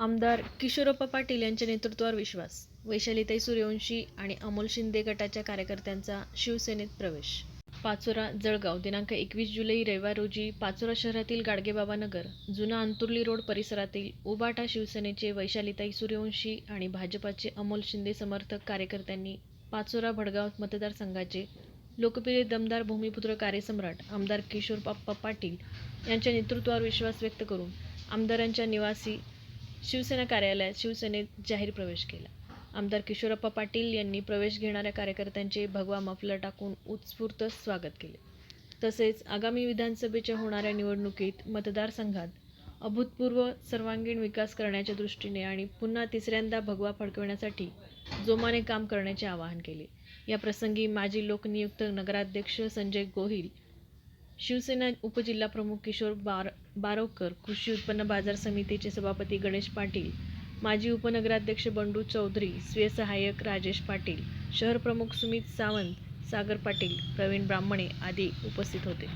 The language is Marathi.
आमदार किशोरप्पा पाटील यांच्या नेतृत्वावर विश्वास. वैशालीताई सूर्यवंशी आणि अमोल शिंदे गटाच्या कार्यकर्त्यांचा शिवसेनेत प्रवेश. पाचोरा जळगाव दिनांक एकवीस जुलै रविवार रोजी पाचोरा शहरातील गाडगेबाबा नगर जुना अंतुर्ली रोड परिसरातील उबाटा शिवसेनेचे वैशालीताई सूर्यवंशी आणि भाजपाचे अमोल शिंदे समर्थक कार्यकर्त्यांनी पाचोरा भडगाव मतदारसंघाचे लोकप्रिय दमदार भूमिपुत्र कार्यसम्राट आमदार किशोर बाप्पा पाटील यांच्या नेतृत्वावर विश्वास व्यक्त करून आमदारांच्या निवासी शिवसेना कार्यालयात शिवसेनेत जाहीर प्रवेश केला. आमदार किशोरप्पा पाटील यांनी प्रवेश घेणाऱ्या कार्यकर्त्यांचे भगवा मफलर टाकून उत्स्फूर्त स्वागत केले. तसेच आगामी विधानसभेच्या होणाऱ्या निवडणुकीत मतदारसंघात अभूतपूर्व सर्वांगीण विकास करण्याच्या दृष्टीने आणि पुन्हा तिसऱ्यांदा भगवा फडकवण्यासाठी जोमाने काम करण्याचे आवाहन केले. या प्रसंगी माजी लोकनियुक्त नगराध्यक्ष संजय गोहिल शिवसेना उपजिल्हाप्रमुख किशोर बार बारोकर कृषी उत्पन्न बाजार समितीचे सभापती गणेश पाटील माजी उपनगराध्यक्ष बंडू चौधरी स्वीय सहाय्यक राजेश पाटील शहर प्रमुख सुमित सावंत सागर पाटील प्रवीण ब्राह्मणे आदी उपस्थित होते.